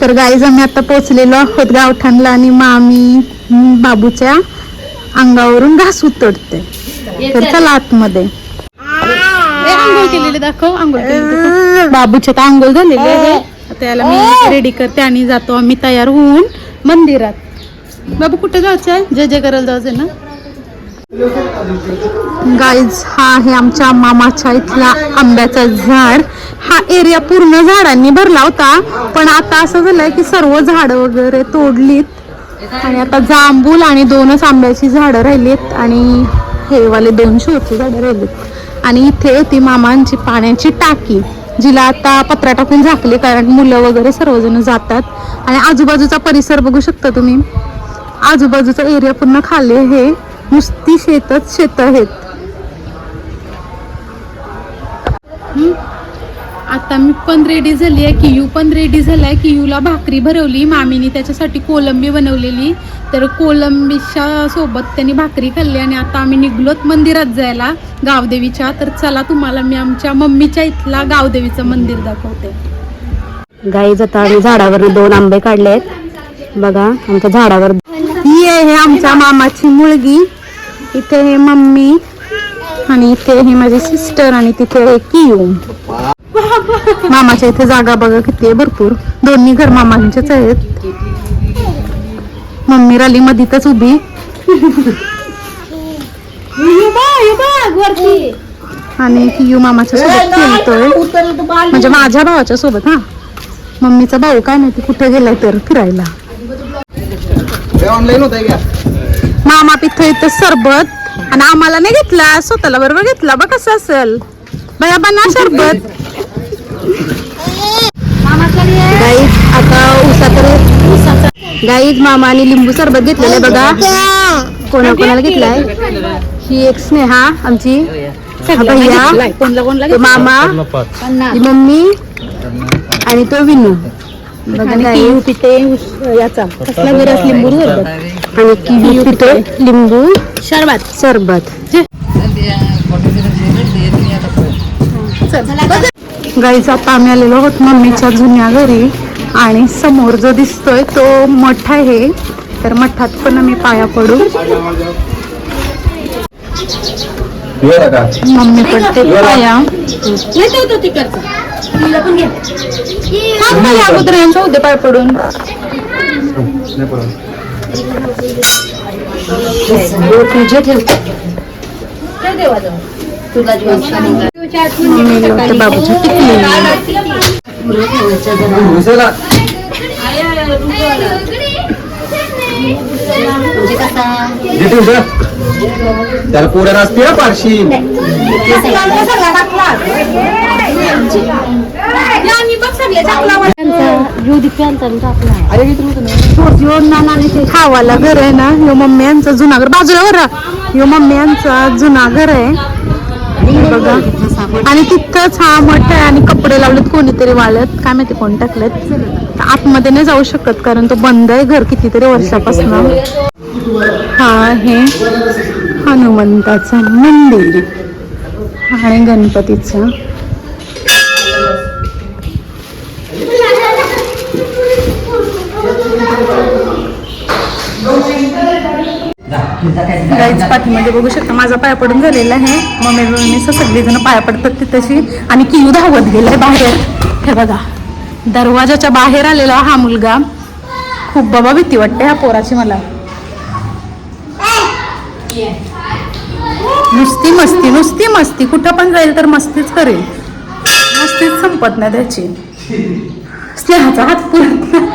तर गाईज आम्ही आता पोहोचलेलो आहोत गावठाणला आणि मामी बाबूच्या अंगावरून घास उतरते. तर चला. आतमध्ये. आंघोळ केलेली दाखव आंघोळ. बाबूच्या तर आंघोळ झालेली आहे. आता याला मी रेडी करते आणि जातो आम्ही तयार होऊन मंदिरात. बाबू कुठे जायचं आहे जय जय करायला जायचं ना? गाईज हा आहे आमच्या मामाच्या इथला आंब्याचा झाड. हा एरिया पूर्ण झाडांनी भरला होता पण आता असं झालंय की सर्व झाड वगैरे तोडलीत. आणि आता जांभूल आणि दोनच आंब्याची झाडं राहिलीत आणि हे वाले दोन शोची झाडं राहिलीत. आणि इथे ती मामांची पाण्याची टाकी जिला आता पत्रा टाकून झाकली कारण मुलं वगैरे सर्वजण जातात. आणि आजूबाजूचा परिसर बघू शकता तुम्ही. आजूबाजूचा एरिया पूर्ण खाली आहे. नुसती शेतच शेत आहेत. आता मी पण रेडी झाली आहे कियू पण रेडी झालाय. कियूला भाकरी भरवली मामीने त्याच्यासाठी कोलंबी बनवलेली. तर कोलंबीच्या सोबत त्यांनी भाकरी खाल्ली आणि आता आम्ही निघलोत मंदिरात जायला गावदेवीच्या. तर चला तुम्हाला मी आमच्या मम्मीच्या इथला गावदेवीचं मंदिर दाखवते. गाईच आता आम्ही झाडावर दोन आंबे काढले आहेत बघा आमच्या झाडावर ही आहे आमच्या मामाची मुलगी. इथे हे मम्मी आणि इथे हे माझी सिस्टर आणि तिथे हे कियू. मामाच्या इथे जागा बघा किती आहे भरपूर. दोन्ही घर मामांच्याच आहेत. मम्मी राली मधीतच उभी. आणि कियू मामाच्या सोबत खेळतोय. म्हणजे माझ्या भावाच्या सोबत हा. मम्मीचा भाऊ काय माहिती कुठे गेलाय तर फिरायला. ऑनलाईन होत आहे का? मामा पिथं इथं सरबत आणि आम्हाला नाही घेतला स्वतःला बरोबर घेतला बघ कसं असेल. बया बना सरबत गाईज आता उसाचा गाईज मामाने लिंबू सरबत घेतलेलं आहे बघा. कोणा कोणाला घेतलाय? ही एक स्नेहा आमची भैया. मामा ही मम्मी आणि तो विनू. गाईज पिते याचा. कसला लिंबू सरबत आणि किवी पिते लिंबू शरबत. सरबत. गाईच आता आम्ही आलेलो आहोत मम्मीच्या जुन्या घरी आणि समोर जो दिसतोय तो मठ आहे. तर मठात पण आम्ही पाया पडू. मम्मी पडते पाया. थांब ना, या अगोदर यांच्या उद्या पाय पडून तुझे ठेव मम्मी लावते बाबूच्या टिकली घुसेला जे ठेवलं त्याला पोऱ्या असते ना पारशी. खावाला घर आहे ना? ह्यो मम्मी यांचा जुना घर बाजूला बरं. ह्यो मम्मी यांचा जुना घर आहे बघा. आणि तिथंच हा मठ आहे आणि कपडे लावलेत कोणीतरी वाळत काय माहिती कोण टाकलेत. आतमध्ये नाही जाऊ शकत कारण तो बंद आहे घर कितीतरी वर्षापासून. हा आहे हनुमंताचं मंदिर आणि गणपतीचं. गाईच पाठीमध्ये बघू शकता माझा पाया पडून झालेला आहे. मम्मी बहिणी सगळेजण पाया पडतात तिथशी. आणि कियू धावत गेलाय बाहेर. हे बघा दरवाजाच्या बाहेर आलेला हा मुलगा. खूप बाबा भीती वाटते ह्या पोराची मला. नुसती मस्ती नुसती मस्ती. कुठं पण जाईल तर मस्तीच करेल. मस्तीच संपत नाही त्याची. स्नेहाचा हात पुरत नाही.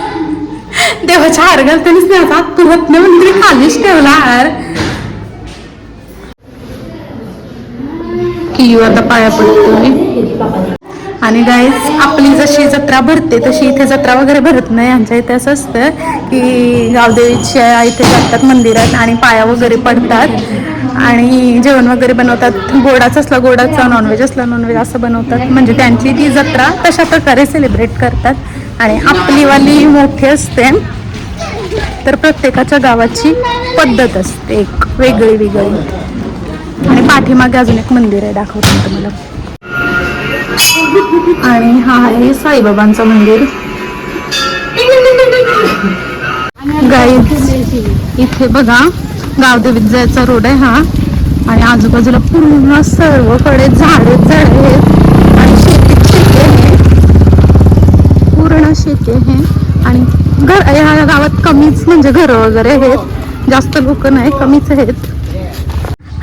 देवाच्या हार घालताना स्नेहाचा हात पुरत नाही म्हणजे तरी खालीच ठेवला हार. की आता पाया पडतोय आणि गाईज आपली जशी जत्रा भरते तशी इथे जत्रा वगैरे भरत नाही. आमच्या इथे असं असतं की गावदेवीच्या इथे जातात मंदिरात आणि पाया वगैरे पडतात आणि जेवण वगैरे बनवतात. गोडाच असला गोडाचा नॉनव्हेज असला नॉनव्हेज असं बनवतात. म्हणजे त्यांची ती जत्रा तशा प्रकारे सेलिब्रेट करतात. आणि आपलीवाली मोठी असते. तर प्रत्येकाच्या गावाची पद्धत असते एक वेगळी वेगळी आणि पाठीमागे अजून एक मंदिर आहे दाखवते तुम्हाला. आणि हा आहे साईबाबांचं मंदिर. इथे बघा गावदेवीत जायचा रोड आहे हा. आणि आजूबाजूला पूर्ण सर्वकडे झाडे झाडे आहेत. आणि शेती शेती आहे. पूर्ण शेती आहे. आणि घर ह्या गावात कमीच म्हणजे घरं वगैरे आहेत. जास्त लोक नाही कमीच आहेत.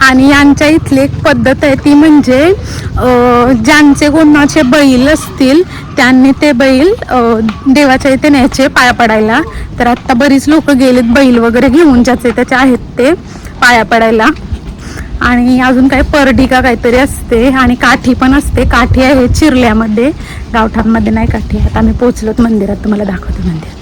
आणि यांच्या इथली एक पद्धत आहे ती म्हणजे ज्यांचे कोणाचे बैल असतील त्यांनी ते बैल देवाच्या इथे न्यायचे पाया पडायला. तर आत्ता बरीच लोक गेलेत बैल वगैरे घेऊन ज्याचे त्याचे आहेत ते पाया पडायला. आणि अजून काही परडी का काहीतरी असते आणि काठी पण असते. काठी आहे चिरल्यामध्ये. गावठाणमध्ये नाही काठी. आता आम्ही पोचलोत मंदिरात. तुम्हाला दाखवतो मंदिर.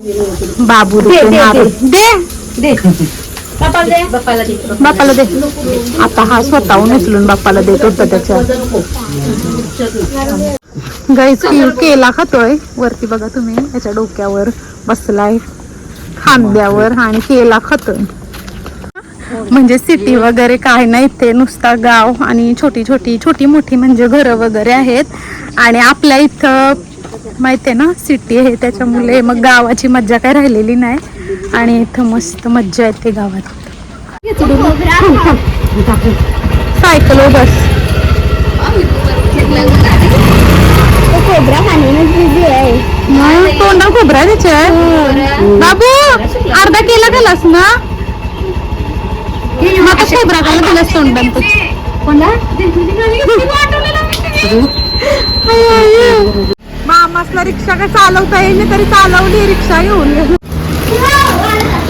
बाबू दे दे बापाला दे. आता हा स्वतःहून उचलून बाप्पाला देत होता त्याच्या. गाईच केला खातोय वरती बघा तुम्ही याच्या डोक्यावर बसलाय. खांद्यावर आणि केला खातोय म्हणजे सिटी वगैरे काय नाही इथे नुसता गाव आणि छोटी छोटी छोटी मोठी म्हणजे घरं वगैरे आहेत. आणि आपल्या इथं माहिती आहे ना सिटी आहे त्याच्यामुळे मग गावाची मज्जा काय राहिलेली नाही. आणि इथं मस्त मज्जा येते गावात. सायकल बस. तोंडा खोबरा त्याच्या बाबू अर्धा केला गेलास ना? मग खोबरा काला दिलास तोंडात मामासला रिक्षा काय चालवता येईल तरी चालवली रिक्षा घेऊन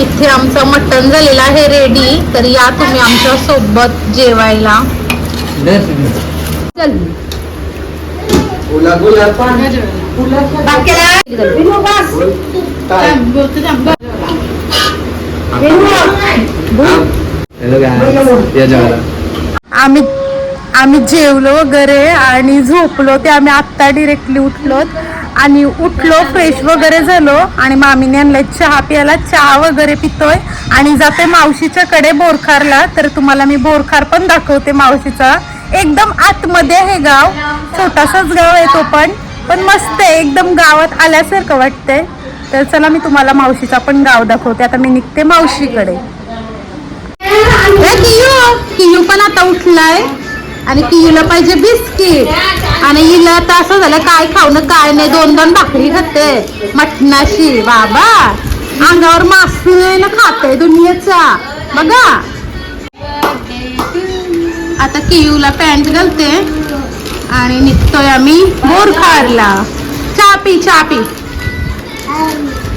इथे आमचं मटण झालेलं आहे रेडी तर या तुम्ही आमच्यासोबत जेवायला. ओला गुलाब हॅलो या जेवायला. आम्ही आम्ही जेवलो वगैरे आणि झोपलो ते आम्ही आत्ता डिरेक्टली उठलो आणि उठलो फ्रेश वगैरे झालो आणि मामीने आणलाय चहा प्यायला. चहा वगैरे पितोय. आणि जाते मावशीच्या कडे बोरखारला. तर तुम्हाला मी बोरखार पण दाखवते मावशीचा. एकदम आतमध्ये आहे गाव. छोटासाच गाव आहे तो पण. पण मस्त आहे. एकदम गावात आल्यासारखं वाटतंय. तर चला मी तुम्हाला मावशीचा पण गाव दाखवते. आता मी निघते मावशीकडे. कियू. कियू पण आता उठलाय. आणि कियूला पाहिजे बिस्किट. आणि हिला तर असं झालं काय खाऊ ना काय नाही दोन दोन भाकरी खाते. मटणाशी बाबा अंगावर मास्क खाते दुनियेचा. बघा. आता कियूला पॅन्ट घालते आणि निघतोय आम्ही बोरखारला. चहा पी चहा पी.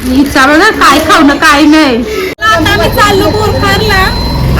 हिचा बघा काय खाऊ ना काय नाही. आता आम्ही चाललो बोरखारला.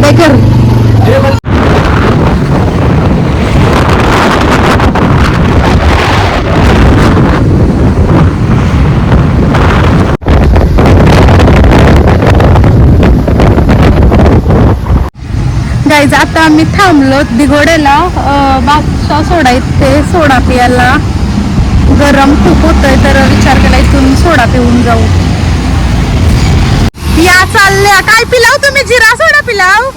बाय कर गाईज आता आम्ही थांबलो दिघोड्याला. बादशा सोडा ते सोडा प्यायला गरम खूप होतंय तर विचार केला इथून सोडा पिऊन जाऊ. या चालल्या. काय पिलाव तुम्ही? जिरा सोडा पिलाव.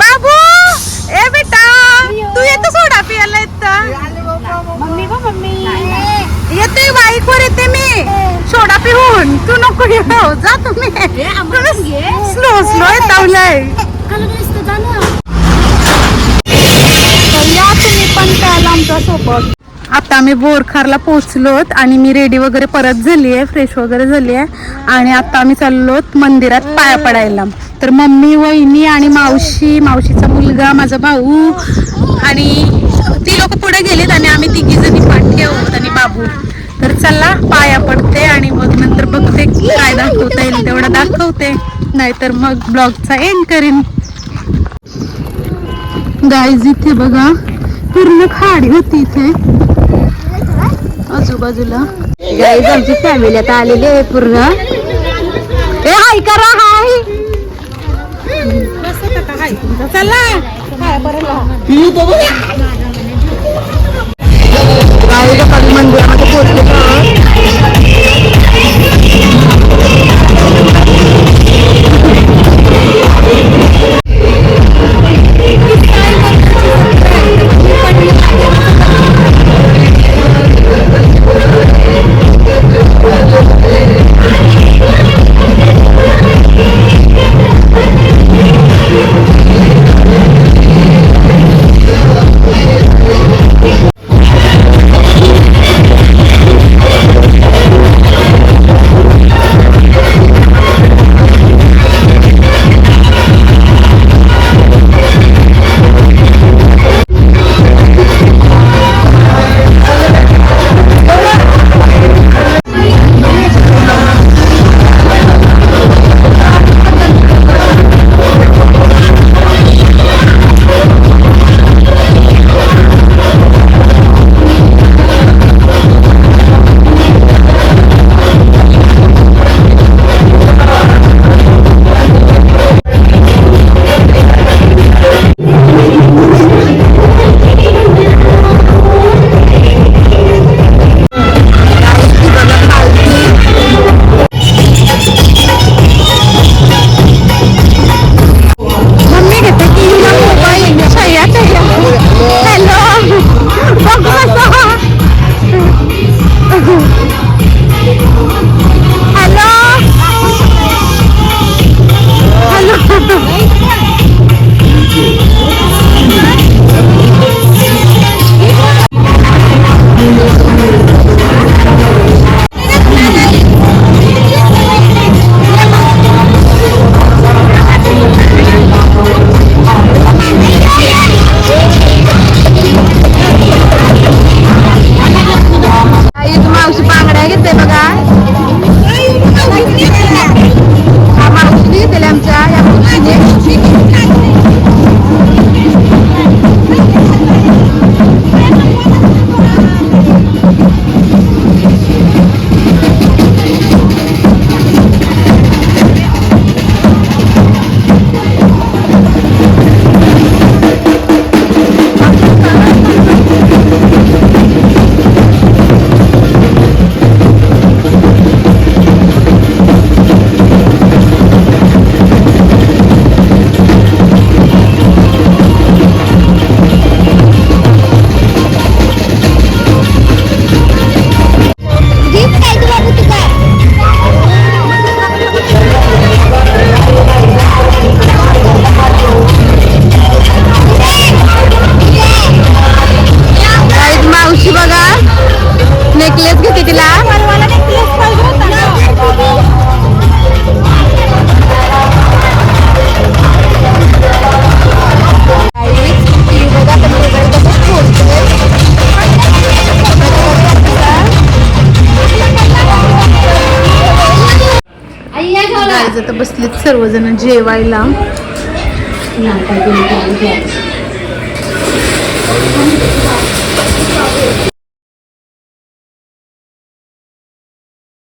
बाबू ए बेटा तू येतो सोडा पियाला येत बाईक वर येते मी. सोडा पिऊन. तू नको येऊ जा तुम्ही. स्लो स्लो येतावलंय. या तुम्ही पण त्याला आमच्यासोबत आता आम्ही बोरखारला पोहोचलोत आणि मी रेडी वगैरे परत झाली आहे फ्रेश वगैरे झाली आहे. आणि आता आम्ही चाललोत मंदिरात पाया पडायला. तर मम्मी वहिनी आणि मावशी मावशीचा मुलगा माझा भाऊ आणि ती लोक पुढे गेलेत आणि आम्ही तिघी जणी पाठी आहोत आणि बाबू. तर चला पाया पडते आणि मग नंतर बघते काय दाखवता येईल तेवढं दाखवते. नाहीतर मग ब्लॉगचा एंड करीन. गाय इथे बघा पूर्ण खाडी होती इथे. आजूबाजूला. गाईज आमची फॅमिली आता आलेली आहे पूर्ण. ए हाय करा हाय. चला. मंदिरामध्ये आपण मंदिरामध्ये गाईज आता बसलेत सर्वजण जेवायला.